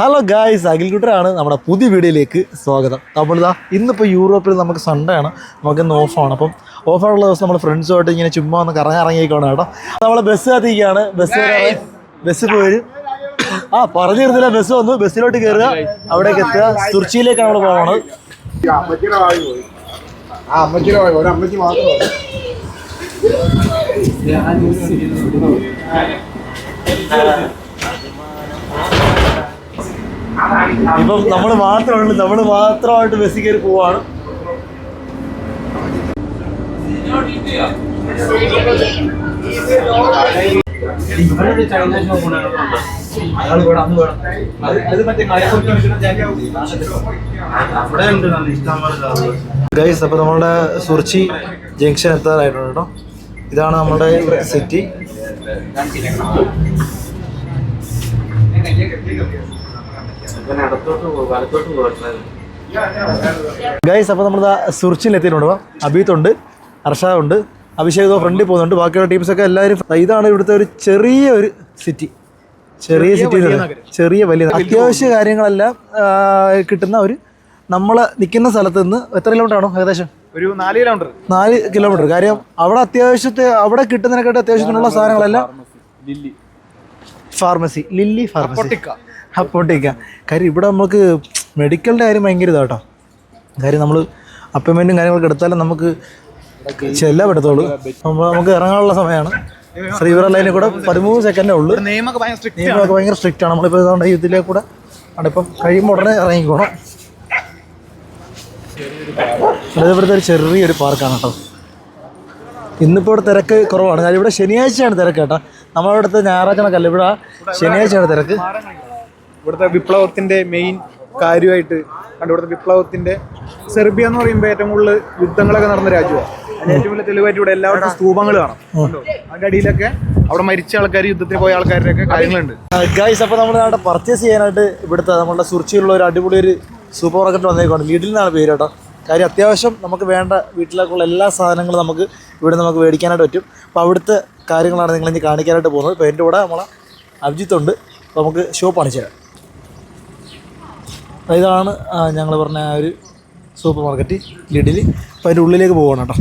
Hello guys അഖിൽകുട്ടറാണ് നമ്മുടെ പുതിയ വീഡിയോയിലേക്ക് സ്വാഗതം. നമ്മളിതാ ഇന്നിപ്പോൾ യൂറോപ്പിൽ നമുക്ക് സൺഡേ ആണ്. നമുക്ക് ഇന്ന് ഓഫാണ് അപ്പം ഓഫാണുള്ള ദിവസം നമ്മൾ ഫ്രണ്ട്സുമായിട്ട് ഇങ്ങനെ ചുമ്മാ ഒന്ന് കറങ്ങി ഇറങ്ങിയിരിക്കണം കേട്ടോ നമ്മൾ ബസ് കാത്തിരിക്കുകയാണ്. ബസ് ബസ് പോയി ആ പറഞ്ഞു തരുന്നില്ല ബസ് വന്നു ബസ്സിലോട്ട് കയറുക അവിടേക്ക് എത്തുക. തുർച്ചിയിലേക്കാണ് നമ്മൾ പോകുന്നത് അമ്മച്ചി മാത്രം ഇപ്പം നമ്മൾ മാത്രമാണ് നമ്മൾ മാത്രമായിട്ട് ബസ്സിൽ കയറി പോവാണ്. ഗൈസ് അപ്പോൾ നമ്മുടെ സുർച്ചി ജംഗ്ഷൻ എത്താറായിട്ടുണ്ട് കേട്ടോ. ഇതാണ് നമ്മുടെ സിറ്റി ഗൈസ് അപ്പോൾ നമ്മൾ സുർച്ചിലെത്തിയിട്ടുണ്ട്. വാ. അബീത്തുണ്ട് അർഷാദ് ഉണ്ട് അഭിഷേക് ഫ്രണ്ടിൽ പോകുന്നുണ്ട്. ബാക്കിയുള്ള ടീംസൊക്കെ എല്ലാവരും ഇതാണ് ഇവിടുത്തെ ഒരു ചെറിയ ഒരു സിറ്റി ചെറിയ സിറ്റി ചെറിയ വലിയ അത്യാവശ്യ കാര്യങ്ങളെല്ലാം കിട്ടുന്ന ഒരു നമ്മൾ നിൽക്കുന്ന സ്ഥലത്ത് നിന്ന് എത്ര കിലോമീറ്റർ ആണോ ഏകദേശം? ഒരു നാല് കിലോമീറ്റർ നാല് കിലോമീറ്റർ കാര്യം അവിടെ അത്യാവശ്യത്തെ അവിടെ കിട്ടുന്നതിനെക്കാട്ട് അത്യാവശ്യത്തിനുള്ള സാധനങ്ങളെല്ലാം ഫാർമസി ലില്ലി ഫാർമസി അപ്പോട്ടേക്ക. കാര്യം ഇവിടെ നമുക്ക് മെഡിക്കലിന്റെ കാര്യം ഭയങ്കര ഇതാട്ടോ. കാര്യം നമ്മൾ അപ്പോയിൻമെന്റും കാര്യങ്ങളൊക്കെ എടുത്താലും നമുക്ക് ചെല്ലാം നമ്മൾ നമുക്ക് ഇറങ്ങാനുള്ള സമയമാണ് ശ്രീവറ ലൈനിൽ കൂടെ പതിമൂന്ന് സെക്കൻഡേ ഉള്ളൂ. നിയമമൊക്കെ ഭയങ്കര സ്ട്രിക്റ്റ് ആണ്. നമ്മളിപ്പോൾ ഇതുകൊണ്ട് ഇതിലേ കൂടെ അടുപ്പം കഴിയുമ്പോൾ ഉടനെ ഇറങ്ങിക്കോണം. ഇവിടുത്തെ ഒരു ചെറിയൊരു പാർക്കാണ് കേട്ടോ. ഇന്നിപ്പോൾ ഇവിടെ തിരക്ക് കുറവാണ്. കാര്യം ഇവിടെ ശനിയാഴ്ചയാണ് തിരക്ക് കേട്ടോ. നമ്മളിവിടുത്തെ ഞായറാഴ്ച കണക്കല്ല ഇവിടെ ശനിയാഴ്ചയാണ് തിരക്ക്. ഇവിടുത്തെ വിപ്ലവത്തിന്റെ മെയിൻ കാര്യമായിട്ട് കണ്ട് ഇവിടുത്തെ വിപ്ലവത്തിന്റെ സെർബിയ എന്ന് പറയുമ്പോൾ ഏറ്റവും കൂടുതൽ യുദ്ധങ്ങളൊക്കെ നടന്ന രാജ്യമാണ് അതിന് ഏറ്റവും വലിയ തെളിവായിട്ട് ഇവിടെ എല്ലാവർക്കും സ്തൂപങ്ങൾ കാണാം? അതിന്റെ അടിയിലൊക്കെ അവിടെ മരിച്ച ആൾക്കാർ യുദ്ധത്തിൽ പോയ ആൾക്കാരുടെ ഒക്കെ കാര്യങ്ങളുണ്ട് ഗൈസ് അപ്പോൾ നമ്മൾ അവിടെ പർച്ചേസ് ചെയ്യാനായിട്ട് ഇവിടുത്തെ നമ്മുടെ സുർച്ചിയിലുള്ള ഒരു അടിപൊളി ഒരു സൂപ്പർ മാർക്കറ്റ് വന്നേക്കാണ് ലിഡിൽ നിന്നാണ് പേര് കേട്ടോ. കാര്യം അത്യാവശ്യം നമുക്ക് വേണ്ട വീട്ടിലേക്കുള്ള എല്ലാ സാധനങ്ങളും നമുക്ക് ഇവിടെ നമുക്ക് മേടിക്കാനായിട്ട് പറ്റും. അപ്പോൾ അവിടുത്തെ കാര്യങ്ങളാണ് നിങ്ങൾ ഇനി കാണിക്കാനായിട്ട് പോകുന്നത്. ഇപ്പോൾ എന്റെ കൂടെ നമ്മളെ അഭിജിത്ത് ഉണ്ട്. അപ്പോൾ നമുക്ക് ഷോപ്പ് കാണിച്ചു തരാം. അപ്പോൾ ഇതാണ് ഞങ്ങൾ പറഞ്ഞ ആ ഒരു സൂപ്പർ മാർക്കറ്റ് ലിഡിൽ അപ്പോൾ അതിന്റെ ഉള്ളിലേക്ക് പോകണം കേട്ടോ.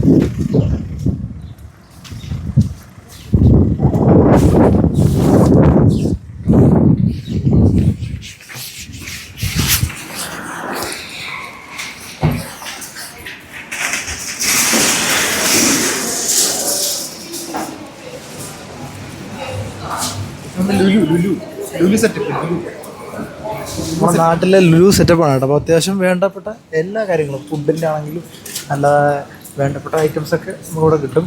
ലുലു ലുലു ലുലു സെറ്റപ്പ് ലുലു. നമ്മുടെ നാട്ടിലെ ലുലു സെറ്റപ്പാണ് കേട്ടോ. അപ്പോൾ അത്യാവശ്യം വേണ്ടപ്പെട്ട എല്ലാ കാര്യങ്ങളും ഫുഡിന്റെ ആണെങ്കിലും നല്ല വേണ്ടപ്പെട്ട ഐറ്റംസ് ഒക്കെ നമുക്കിവിടെ കിട്ടും.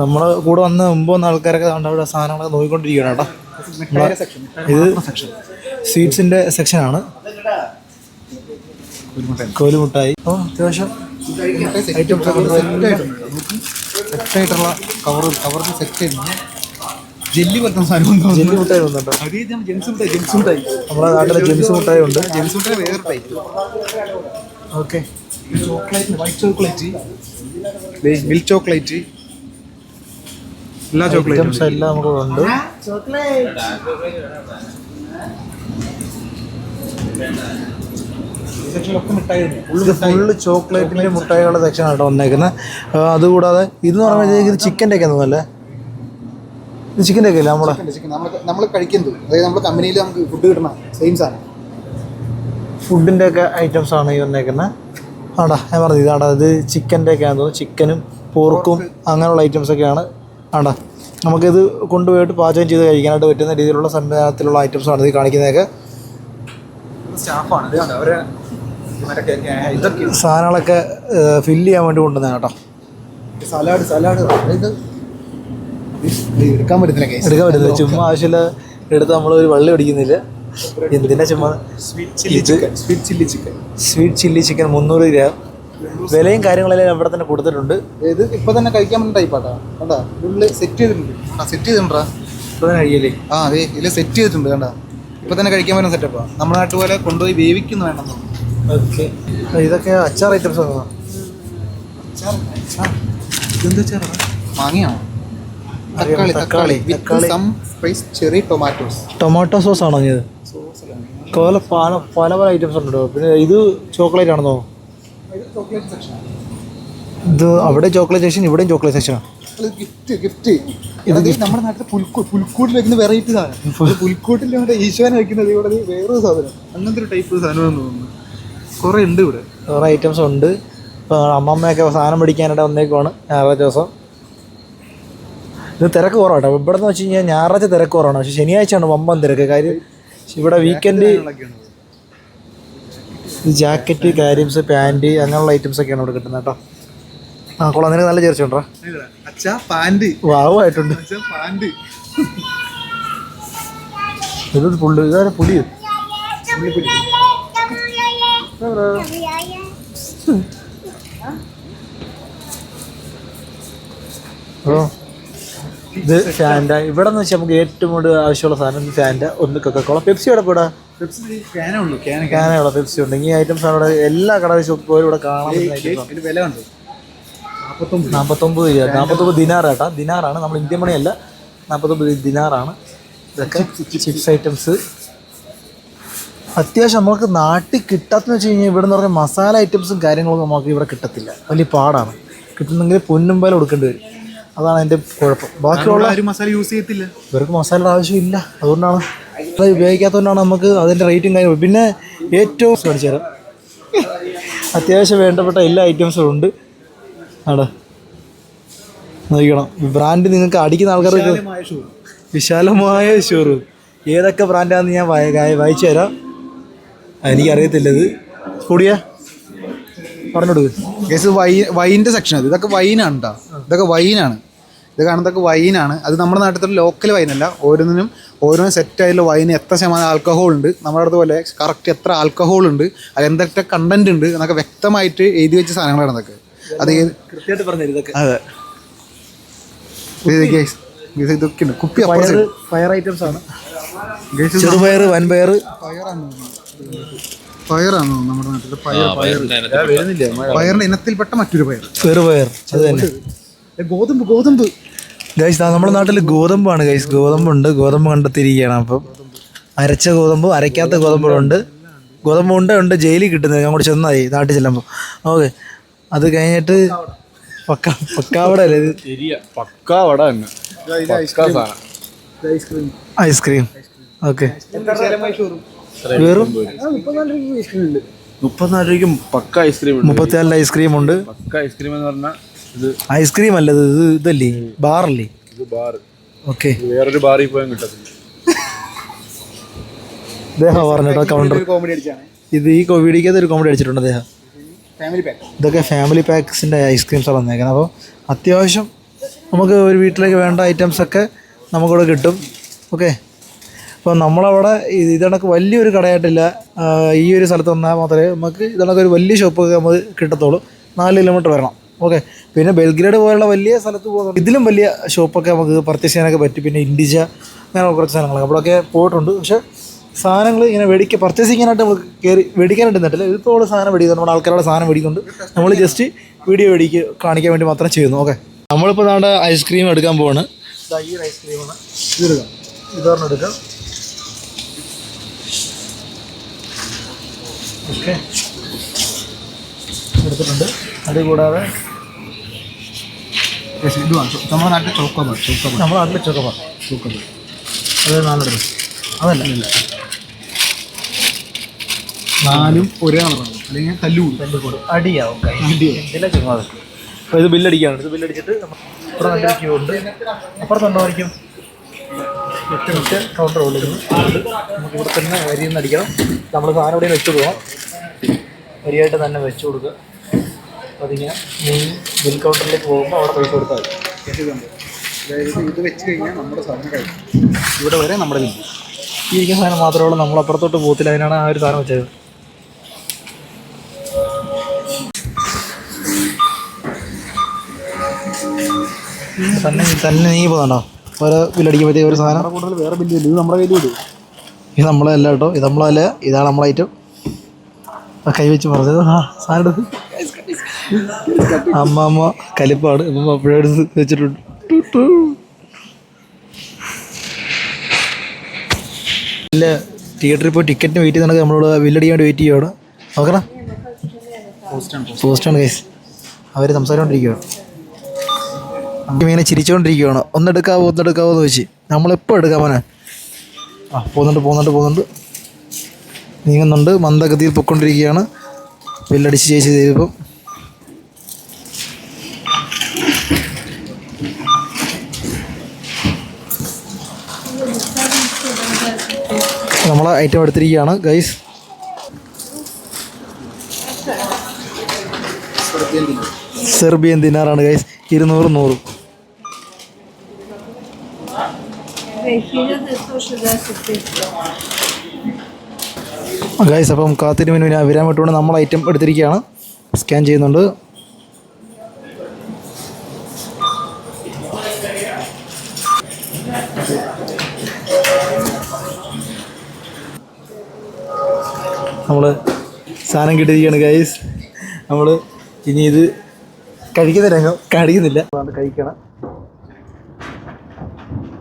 നമ്മൾ കൂടെ വന്ന് മുമ്പ് വന്ന ആൾക്കാരൊക്കെ അവിടെ സാധനങ്ങളൊക്കെ നോക്കിക്കൊണ്ടിരിക്കുകയാണ് കേട്ടോ. ഇത് സ്വീറ്റ്സിന്റെ സെക്ഷനാണ് കോലുമുട്ടായി. അപ്പോൾ അത്യാവശ്യം ഐറ്റംസ് ഒക്കെ സെറ്റായിട്ടുള്ള കവർ കവറിൽ സെറ്റ് ചെയ്യുന്നു ജെല്ലി പോലത്തെ സാധനം ജെല്ലി മുട്ടായി വന്നിട്ടോ ജെൻസ് മുട്ടായി ജെൻസ് മുട്ടായി. നമ്മുടെ നാട്ടിലെ ജെൻസ് മുട്ടായി ഉണ്ട്. ജെൻസ് മുട്ടായി വേറെ type okay chocolate white chocolate milk chocolate എല്ലാ ചോക്ലേറ്റും എല്ലാം നമുക്ക് ഉണ്ട്. ഇത് ഫുള്ള് ചോക്ലേറ്റിന്റെ മുട്ടായികളുടെ സെക്ഷനാണ് കേട്ടോ വന്നേക്കുന്നത്. അതുകൂടാതെ അതുകൂടാതെ എന്ന് പറഞ്ഞാൽ ഇത് ചിക്കന്റെ ഒക്കെ ഇത് ചിക്കന്റെ ഒക്കെ അല്ലേ നമ്മളെ? നമ്മൾ നമ്മൾ കഴിക്കുന്നത് അതായത് നമ്മുടെ കമ്പനിയിൽ നമുക്ക് ഫുഡ് കിട്ടണം സെയിം സാധനം. ഫുഡിന്റെ ഒക്കെ ഐറ്റംസ് ആണ് ഈ വന്നേക്കുന്നത് ആടാ ഞാൻ പറഞ്ഞു ഇതാടാ ഇത് ചിക്കന്റെ ഒക്കെ ആണെന്ന് തോന്നുന്നു. ചിക്കനും പോർക്കും അങ്ങനെയുള്ള ഐറ്റംസ് ഒക്കെയാണ് ആടാ നമുക്കിത് കൊണ്ടുപോയിട്ട് പാചകം ചെയ്ത് കഴിക്കാനായിട്ട് പറ്റുന്ന രീതിയിലുള്ള സംവിധാനത്തിലുള്ള ഐറ്റംസ് ആണ് ഇത് കാണിക്കുന്നതൊക്കെ. സാധനങ്ങളൊക്കെ ഫില്ല് ചെയ്യാൻ വേണ്ടി കൊണ്ടുവന്നതാണ് കേട്ടോ. സലാഡ് സലാഡ് എടുക്കാൻ പറ്റുന്നില്ല കേസ് എടുക്കാൻ പറ്റത്തില്ല. ചുമ്മാ ആവശ്യമില്ല എടുത്ത് നമ്മൾ ഒരു വള്ളി പിടിക്കുന്നില്ല. എന്തിനാ ചുമ്മാ? Sweet chilli chicken sweet chilli chicken മുന്നൂറ് ഗ്രാം വിലയും കാര്യങ്ങളെല്ലാം അവിടെ തന്നെ കൊടുത്തിട്ടുണ്ട്. ഇത് ഇപ്പൊ തന്നെ കഴിക്കാൻ പറ്റുന്ന ടൈപ്പാട്ടാ കണ്ടാ? ഉള്ളിൽ സെറ്റ് ചെയ്തിട്ടുണ്ട്. സെറ്റ് ചെയ്തിട്ടുണ്ടാ? ഇപ്പൊ തന്നെ കഴിയല്ലേ ആ അതെ ഇതിൽ സെറ്റ് ചെയ്തിട്ടുണ്ട് കണ്ടാ? ഇപ്പൊ തന്നെ കഴിക്കാൻ പറ്റുന്ന സെറ്റപ്പാ നമ്മുടെ നാട്ടു പോലെ കൊണ്ടുപോയി വേവിക്കുന്നു വേണം ഓക്കെ. ഇതൊക്കെ അച്ചാർ ഐറ്റംസ് ആണ്? ഇതെന്താ ചേർന്ന് മാങ്ങയാണോ? അറിയാം, തക്കാളി തക്കാളി, തക്കാളി spice cherry tomatoes tomato sauce ആണോ ഇത്? സോസ് പല പല പല ഐറ്റംസ് ഉണ്ട് പിന്നെ ഇത് ചോക്ലേറ്റ് ആണെന്നോ? ചോക്ലേറ്റ് സെക്ഷൻ ഇത് അവിടെ ചോക്ലേറ്റ് സെക്ഷൻ ഇവിടെയും ചോക്ലേറ്റ് സെക്ഷനാണ് ഗിഫ്റ്റ് ഗിഫ്റ്റ് നമ്മുടെ നാട്ടിൽ പുൽക്കൂ പുൽക്കൂട്ടിൽ വെക്കുന്ന വെറൈറ്റി സാധനം. പുൽക്കൂട്ടിൽ മറ്റേ ഈശ്വരൻ വെക്കുന്നത് ഇവിടെ വേറൊരു സാധനം. അങ്ങനത്തെ ഒരു ടൈപ്പ് സാധനം തോന്നുന്നു. കുറേ ഉണ്ട് ഇവിടെ. വേറെ ഐറ്റംസ് ഉണ്ട്. ഇപ്പോൾ അമ്മമ്മയൊക്കെ സാധനം പിടിക്കാനായിട്ട് വന്നേക്കുവാണ്. ഞായറാഴ്ച ദിവസം. ഇത് തിരക്ക് കുറവാട്ടോ ഇവിടെ നിന്ന് വെച്ച് കഴിഞ്ഞാൽ ഞായറാഴ്ച തിരക്ക് കുറവാണ്. പക്ഷെ ശനിയാഴ്ചയാണ് വമ്പൻ തിരക്ക്. കാര്യം ഇവിടെ വീക്കെൻഡ് ജാക്കറ്റ് കാര്യംസ് പാന്റ് അങ്ങനെയുള്ള ഐറ്റംസ് ഒക്കെയാണ് ഇവിടെ കിട്ടുന്നത് കേട്ടോ. ആ കൊള്ളാം. നിനക്ക് നല്ല ചേർച്ച ഉണ്ടോ? അച്ഛാ പാന്റ് വാവായിട്ടുണ്ട് പാന്റ് ഇത് പുള്ളി ഇതാരെ പുലി. ഓ. ഇത് ഫാന്റെ ഇവിടെ നിന്ന് വെച്ചാൽ നമുക്ക് ഏറ്റവും കൂടുതൽ ആവശ്യമുള്ള സാധനം ഫാന്റെ ഒന്ന് കൊക്കക്കോള പെപ്സി ഇവിടെ ക്യാനുള്ള പെപ്സി ഉണ്ട്. ഈ ഐറ്റംസ് ഇവിടെ എല്ലാ കട ഷോപ്പും ഇവിടെ കാണാൻ നാൽപ്പത്തൊമ്പത് നാൽപ്പത്തൊമ്പത് രൂപ. നാൽപ്പത്തൊമ്പത് ദിനാർ ദിനാറാണ്. നമ്മൾ ഇന്ത്യൻ മണിയല്ല നാൽപ്പത്തൊമ്പത് ദിനാറാണ്. ഇതൊക്കെ ചിപ്സ് ഐറ്റംസ് അത്യാവശ്യം നമുക്ക് നാട്ടിൽ കിട്ടാത്തെന്ന് വെച്ച് കഴിഞ്ഞാൽ ഇവിടെ നിന്ന് പറഞ്ഞാൽ മസാല ഐറ്റംസും കാര്യങ്ങളൊന്നും നമുക്ക് ഇവിടെ കിട്ടത്തില്ല. വലിയ പാടാണ്. കിട്ടുന്നെങ്കിൽ പൊന്നും പോലെ കൊടുക്കേണ്ടി വരും. അതാണ് എന്റെ കുഴപ്പം. ബാക്കിയുള്ള മസാല യൂസ് ചെയ്യത്തില്ല. ഇവർക്ക് മസാല ആവശ്യമില്ല. അതുകൊണ്ടാണ് അത് ഉപയോഗിക്കാത്തതുകൊണ്ടാണ് നമുക്ക് അതിന്റെ റേറ്റും കാര്യങ്ങളും. പിന്നെ ഏറ്റവും കാണിച്ചു തരാം. അത്യാവശ്യം വേണ്ടപ്പെട്ട എല്ലാ ഐറ്റംസും ഉണ്ട്. ആട. നോക്കണം ബ്രാൻഡ് നിങ്ങൾക്ക് അടിക്കുന്ന ആൾക്കാർക്ക് വിശാലമായ ഷോറൂം ഏതൊക്കെ ബ്രാൻഡാണെന്ന് ഞാൻ വായ- വായ- വായിച്ചു തരാം. എനിക്കറിയത്തില്ലത് കൂടിയാ? പറഞ്ഞോടു ഗസ് വൈ വൈന്റെ സെക്ഷൻ അത്. ഇതൊക്കെ വൈനാണ് കേട്ടോ ഇതൊക്കെ വൈനാണ് ഇത് കാണുന്നതൊക്കെ വൈനാണ്. അത് നമ്മുടെ നാട്ടിൽ ലോക്കൽ വൈനല്ല. ഓരോന്നിനും ഓരോന്നും സെറ്റ് ആയിട്ടുള്ള വൈന് എത്ര ശതമാനം ആൽക്കഹോൾ ഉണ്ട്. നമ്മുടെ അടുത്ത് പോലെ കറക്റ്റ് എത്ര ആൽക്കഹോൾ ഉണ്ട്. അത് എന്തൊക്കെ കണ്ടന്റ് ഉണ്ട് എന്നൊക്കെ വ്യക്തമായിട്ട് എഴുതി വെച്ച സാധനങ്ങളാണ് അതൊക്കെ അത് കൃത്യമായിട്ട് പറഞ്ഞു ഇതൊക്കെ. അതെ. ഇതൊക്കെ ഉണ്ട്. കുപ്പി ഫയർ ഐറ്റംസ് ആണ്. ചെറുപയർ വൻപയർ പയറാണ് പയറാണ് നമ്മുടെ നാട്ടിൽ പയർ പയർ പയറിന്റെ ഇനത്തിൽപ്പെട്ട മറ്റൊരു പയർ ചെറുപയർ. അത് തന്നെ. ഗോതമ്പ് ഗോതമ്പ്. ഗൈസ് നമ്മുടെ നാട്ടിൽ ഗോതമ്പാണ് ഗൈസ് ഗോതമ്പുണ്ട്. ഗോതമ്പ് കണ്ടെത്തിയിരിക്കുകയാണ്. അപ്പം അരച്ച ഗോതമ്പ് അരയ്ക്കാത്ത ഗോതമ്പുണ്ട് ഗോതമ്പ് ഉണ്ട ഉണ്ട്. ജയിലിൽ കിട്ടുന്നത്. ഞാൻ കൂടെ ചെന്നായി നാട്ടിൽ ചെല്ലുമ്പോൾ ഓക്കെ. അത് കഴിഞ്ഞിട്ട് പക്ക പക്കാവട അല്ലേ പക്കാവട ഐസ്ക്രീം ഓക്കെ. വെറും മുപ്പത്തിനാല് രൂപയ്ക്ക് പക്ക ഐസ്ക്രീം ഉണ്ട്. മുപ്പത്തിനാലിൽ ഐസ്ക്രീം ഉണ്ട്. പക്ക ഐസ്ക്രീം എന്ന് പറഞ്ഞാൽ ഐസ്ക്രീം അല്ല ഇത് ഇത് ഇതല്ലേ? ബാറല്ലേ? ഇത് ബാർ. ഓക്കെ. വേറൊരു ബാറിൽ പോയാൽ കിട്ടത്തില്ല. ദേഹം പറഞ്ഞിട്ടോ കൗണ്ടർ കോമഡി അടിച്ചാണ്. ഇത് ഈ കോവിഡിക്കകത്ത് ഒരു കോമഡി അടിച്ചിട്ടുണ്ട് അദ്ദേഹം ഫാമിലി പാക്ക് ഇതൊക്കെ ഫാമിലി പാക്സിന്റെ ഐസ്ക്രീംസാണ് വന്നേക്കുന്നത്. അപ്പോൾ അത്യാവശ്യം നമുക്ക് ഒരു വീട്ടിലേക്ക് വേണ്ട ഐറ്റംസ് ഒക്കെ നമുക്കിവിടെ കിട്ടും. ഓക്കെ. അപ്പോൾ നമ്മളവിടെ ഇത് ഇതണക്ക് വലിയൊരു കടയായിട്ടില്ല. ഈ ഒരു സ്ഥലത്ത് വന്നാൽ മാത്രമേ നമുക്ക് ഇതണക്ക് ഒരു വലിയ ഷോപ്പൊക്കെ നമുക്ക് കിട്ടത്തുള്ളൂ. നാല് കിലോമീറ്റർ വരണം. ഓക്കെ പിന്നെ ബെൽഗ്രേഡ് പോലുള്ള വലിയ സ്ഥലത്ത് പോകുന്നത് ഇതിലും വലിയ ഷോപ്പൊക്കെ നമുക്ക് പർച്ചേസ് ചെയ്യാനൊക്കെ പറ്റും. പിന്നെ ഇൻഡിജ അങ്ങനെ കുറച്ച് സാധനങ്ങളൊക്കെ അവിടെയൊക്കെ പോയിട്ടുണ്ട്. പക്ഷേ സാധനങ്ങൾ ഇങ്ങനെ മേടിക്കുക പർച്ചേസ് ചെയ്യാനായിട്ട് നമുക്ക് കയറി മേടിക്കാനായിട്ട് നിന്നിട്ടില്ല. ഇതിപ്പോൾ ഉള്ള സാധനം മേടിക്കുന്നു നമ്മുടെ ആൾക്കാരുടെ സാധനം മേടിക്കുന്നുണ്ട് നമ്മൾ ജസ്റ്റ് വീഡിയോ മേടിക്കുക കാണിക്കാൻ വേണ്ടി മാത്രം ചെയ്യുന്നു. ഓക്കെ നമ്മളിപ്പോൾ നമ്മുടെ ഐസ്ക്രീം എടുക്കാൻ പോവാണ്. ഈ ഐസ്ക്രീമാണ് ഇതെടുക്കാം ഇതൊരെണ്ണം എടുക്കാം. ഓക്കെ എടുത്തിട്ടുണ്ട്. അതുകൂടാതെ ഇതുമാണ് നമ്മുടെ നാട്ടിൽ ചോക്കോബാർ ചോക്കോബാർ നമ്മുടെ നാട്ടിൽ ചോക്കപ്പാ ചോക്കോബാർ അത് നാലെടുക്കും അതല്ല. നാലും ഒരേ കളറാണ്. അല്ലെങ്കിൽ തല്ലുകൂടും തല്ലിക്കൂടും അടിയാവും അപ്പോൾ ഇത് ബില്ലടിച്ചിട്ട് ക്യൂ ഉണ്ട്. അപ്പുറത്തുണ്ടോയിരിക്കും മിനിറ്റ് കൗണ്ടർ ഉള്ളിരുന്നു നമുക്ക് ഇവിടെ തന്നെ വരിയിൽ നിന്ന് അടിക്കണം. നമ്മൾ സാധനം ഇവിടെ വെച്ച് കൊടുക്കണം. വരിയായിട്ട് തന്നെ വെച്ച് കൊടുക്കുക. അപ്പോൾ അതിങ്ങനെ ബിൽ കൗണ്ടറിലേക്ക് പോകുമ്പോൾ അവിടെ പൈസ കൊടുത്താൽ മതി. അതായത് ഇത് വെച്ച് കഴിഞ്ഞാൽ നമ്മുടെ സാധനം കഴിക്കും. ഇവിടെ വരെ നമ്മുടെ ബില്ല് ഈ ഇരിക്കുന്ന സാധനം മാത്രമേ ഉള്ളൂ. നമ്മൾ അപ്പുറത്തോട്ട് പോകത്തില്ല. അതിനാണ് ആ ഒരു സാധനം വെച്ചത്. തന്നെ തന്നെ നീ പോകുന്നുണ്ടോ ഓരോ ബില്ലടിക്കുമ്പോഴത്തേക്ക് ഒരു സാധനം. കൂടുതൽ വേറെ ബില്ല് ഇത് നമ്മുടെ കയ്യിൽ വിടും ഇത് നമ്മളല്ല കേട്ടോ. ഇത് നമ്മളല്ല ഇതാണ് നമ്മളെ കൈവച്ച് കൈ വെച്ച് പറഞ്ഞത് ആ സാധനം എടുത്ത്. അമ്മ കലിപ്പാട് അമ്മ അപ്പോഴേ എടുത്ത് വെച്ചിട്ടുണ്ട്. ഇല്ല തിയേറ്ററിൽ പോയി ടിക്കറ്റിന് വെയിറ്റ് ചെയ്ത് നടക്കുക നമ്മളോട് വില്ലടി വെയിറ്റ് ചെയ്യുവാണ്. നോക്കണം പോസ്റ്റാണ് കേസ് അവർ സംസാരിച്ചുകൊണ്ടിരിക്കുകയാണ് ഇങ്ങനെ ചിരിച്ചുകൊണ്ടിരിക്കുകയാണ് ഒന്നെടുക്കാവോ ഒന്നെടുക്കാവോ എന്ന് വെച്ച്. നമ്മളെപ്പോൾ എടുക്കാമോനെ ആ പോകുന്നുണ്ട് പോകുന്നുണ്ട് പോകുന്നുണ്ട്. നീങ്ങുന്നുണ്ട് മന്ദഗതിയിൽ പൊയ്ക്കൊണ്ടിരിക്കുകയാണ്. വില്ലടിച്ച് ചേച്ചി ചെയ്തപ്പം. നമ്മൾ ഐറ്റം എടുത്തിരിക്കുകയാണ്. ഗൈസ് സെർബിയൻ ദിനാറാണ് ഗൈസ് ഇരുന്നൂറ് നൂറ്. ഗൈസ് അപ്പം കാത്തിരി പിന്നെ വിരാമിട്ടുകൊണ്ട് നമ്മൾ ഐറ്റം എടുത്തിരിക്കുകയാണ്. സ്കാൻ ചെയ്യുന്നുണ്ട്. നമ്മൾ സാധനം കിട്ടിയിരിക്കുകയാണ് ഗൈസ് നമ്മൾ ഇനി ഇത് കഴിക്കുന്ന രംഗം കാണിക്കുന്നില്ല. അതുകൊണ്ട് കഴിക്കണം.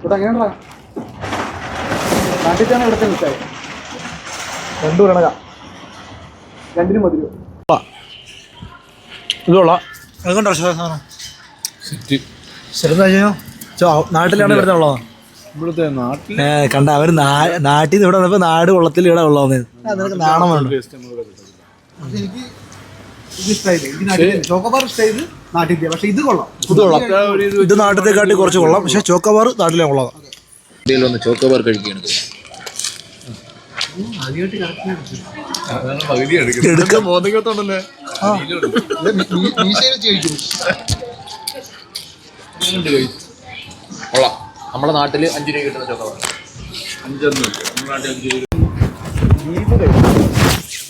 ഇവിടെ എങ്ങനെയാ നാട്ടിൽ ഇവിടുത്തെ മിസ്സായി രണ്ടു കണക രണ്ടിനും മതിയോ ഇതുള്ള അതുകൊണ്ടോ സാധനം ശരി നാട്ടിലാണ് ഇവിടുത്തെ നാട്ടിൽ കണ്ട അവർ നാട്ടിൽ നിന്ന് ഇവിടെ നാട് കൊള്ളത്തിൽ ഇവിടെ ഉള്ളതെന്ന് നിനക്ക് നാണം വേണം. കിട്ടും. എനിക്ക് ഇത് നാട്ടിലെക്കാട്ടി കുറച്ച് കൊള്ളാം. പക്ഷെ ചോക്കോബാർ നാട്ടിലെ കൊള്ളാം. ചോക്കബാർ ചോക്കോബാർ കഴിക്കുകയാണ്. പകുതി എടുക്കാം ബോധകത്തോണ്ടല്ലേ കൊള്ളാം നമ്മുടെ നാട്ടിൽ അഞ്ചു രൂപ കിട്ടുന്ന രൂപ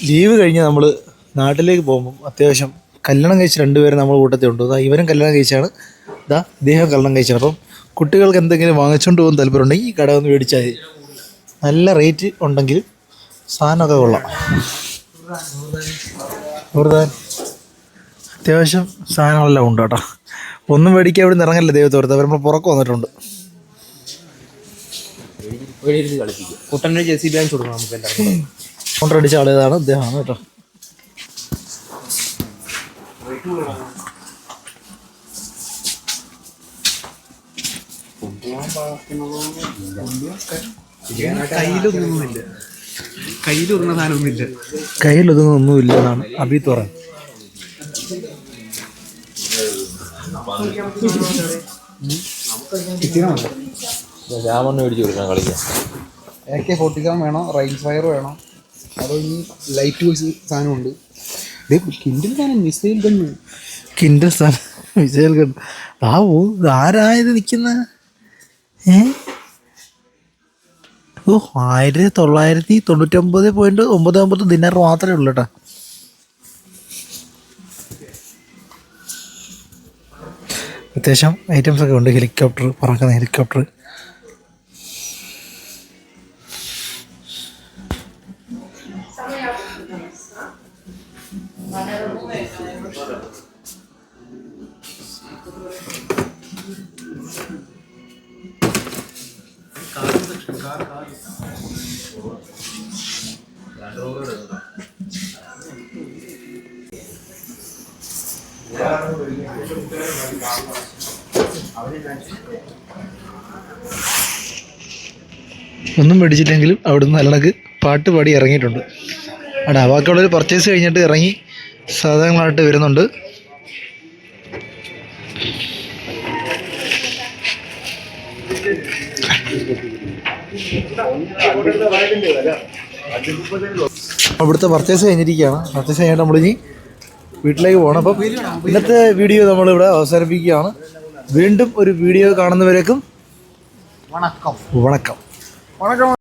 ലീവ് കഴിഞ്ഞ് നമ്മൾ നാട്ടിലേക്ക് പോകുമ്പം അത്യാവശ്യം കല്യാണം കഴിച്ച രണ്ടുപേരും നമ്മൾ കൂട്ടത്തിൽ ഉണ്ട്. അതാ ഇവരും കല്യാണം കഴിച്ചാണ്. ഇതാ ഇദ്ദേഹം കല്യാണം കഴിച്ചാണ്. അപ്പം കുട്ടികൾക്ക് എന്തെങ്കിലും വാങ്ങിച്ചുകൊണ്ട് പോകുന്ന താല്പര്യമുണ്ടെങ്കിൽ ഈ കട ഒന്ന് മേടിച്ചാൽ മതി. നല്ല റേറ്റ് ഉണ്ടെങ്കിൽ സാധനമൊക്കെ കൊള്ളാം. വെറുതെ അത്യാവശ്യം സാധനങ്ങളെല്ലാം ഉണ്ട് കേട്ടോ. ഒന്നും മേടിക്കാൻ ഇവിടെ നിന്ന് ഇറങ്ങല്ലേ ദൈവത്തോർത്ത് അവർ നമ്മൾ പുറക്ക് വന്നിട്ടുണ്ട്. കളിപ്പിക്കും. കുട്ടന്റെ ജെ സി ബി വാങ്ങിച്ചു കൊടുക്കണം നമുക്ക് എല്ലാവർക്കും. അടിച്ച ആളേതാണ് ഇദ്ദേഹമാണ് കേട്ടോ. കയ്യിലൊന്നുമില്ല. കയ്യിലൊതുങ്ങുന്ന സാധനമൊന്നുമില്ല. കയ്യിലൊതൊന്നുമില്ല എന്നാണ് അബീത്ത് പറയുന്നത് രാമണ്ണ മേടിച്ചു കൊടുക്കണം കളിക്കാൻ എ കെ ഫോർട്ടി സെവൻ വേണോ റെയിൽ ഫയർ വേണോ. അതോ ഇനി ലൈറ്റ് വോയിസ് സാധനമുണ്ട് കിൻഡിൽ സാധനം മിസൈൽ ഗണ് കിൻഡിൽ സാധനം മിസൈൽ ആ ഓ ആരായത് നിൽക്കുന്ന? ഏ? ഓ ആയിരത്തി തൊള്ളായിരത്തി തൊണ്ണൂറ്റൊമ്പത് പോയിന്റ് ഒമ്പത് ഒമ്പത് ദിനാർ മാത്രമേ ഉള്ളൂ കേട്ടോ. അത്യാവശ്യം ഐറ്റംസ് ഒക്കെ ഉണ്ട് ഹെലികോപ്റ്റർ പറക്കുന്ന ഹെലികോപ്റ്റർ ഒന്നും മേടിച്ചില്ലെങ്കിലും അവിടുന്ന് നല്ലണക്ക് പാട്ട് പാടി ഇറങ്ങിയിട്ടുണ്ട്. അവിടെ ബാക്കിയുള്ളവർ പർച്ചേസ് കഴിഞ്ഞിട്ട് ഇറങ്ങി സാധനങ്ങളായിട്ട് വരുന്നുണ്ട്. അവിടുത്തെ പർച്ചേസ് കഴിഞ്ഞിരിക്കുകയാണ്. പർച്ചേസ് കഴിഞ്ഞിട്ട് നമ്മളിനി വീട്ടിലേക്ക് പോകണം. അപ്പം ഇന്നത്തെ വീഡിയോ നമ്മളിവിടെ അവസാനിപ്പിക്കുകയാണ്. വീണ്ടും ഒരു വീഡിയോ കാണുന്നവരേക്കും വണക്കം. വണക്കം. വണക്കം.